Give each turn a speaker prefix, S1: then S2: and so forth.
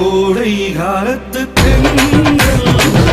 S1: கோடை காலத்து பெண்கள்